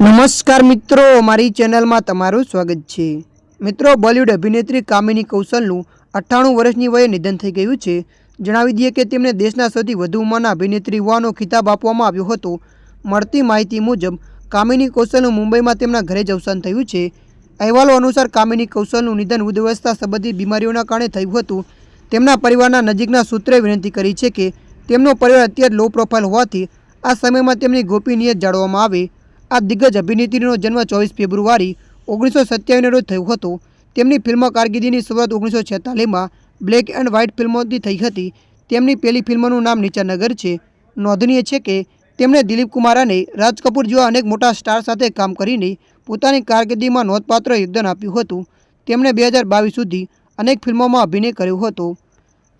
નમસ્કાર મિત્રો, મારી ચેનલમાં તમારું સ્વાગત છે. મિત્રો, બોલિવૂડ અભિનેત્રી કામિની કૌશલનું અઠ્ઠાણું વર્ષની વયે નિધન થઈ ગયું છે. જણાવી દઈએ કે તેમને દેશના સૌથી વધુ ઉંમરના અભિનેત્રી હોવાનો ખિતાબ આપવામાં આવ્યો હતો. મળતી માહિતી મુજબ, કામિની કૌશલનું મુંબઈમાં તેમના ઘરે જ અવસાન થયું છે. અહેવાલો અનુસાર, કામિની કૌશલનું નિધન વૃદ્ધાવસ્થા સંબંધિત બીમારીઓના કારણે થયું હતું. તેમના પરિવારના નજીકના સૂત્રે વિનંતી કરી છે કે તેમનો પરિવાર અત્યારે લો પ્રોફાઇલ હોવાથી આ સમયમાં તેમની ગોપનીયત જાળવવામાં આવે. આ દિગ્ગજ અભિનેત્રીનો જન્મ ચોવીસ ફેબ્રુઆરી ઓગણીસો સત્યાવીસના રોજ થયો હતો. તેમની ફિલ્મ કારકિર્દીની શરૂઆત ઓગણીસો છેતાલીસમાં બ્લેક એન્ડ વ્હાઇટ ફિલ્મોથી થઈ હતી. તેમની પહેલી ફિલ્મનું નામ નીચાનગર છે. નોંધનીય છે કે તેમણે દિલીપ કુમાર અને રાજ કપૂર જેવા અનેક મોટા સ્ટાર સાથે કામ કરીને પોતાની કારકિર્દીમાં નોંધપાત્ર યોગદાન આપ્યું હતું. તેમણે બે હજાર બાવીસ સુધી અનેક ફિલ્મોમાં અભિનય કર્યો હતો.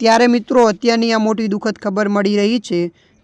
ત્યારે મિત્રો, અત્યારની આ મોટી દુઃખદ ખબર મળી રહી છે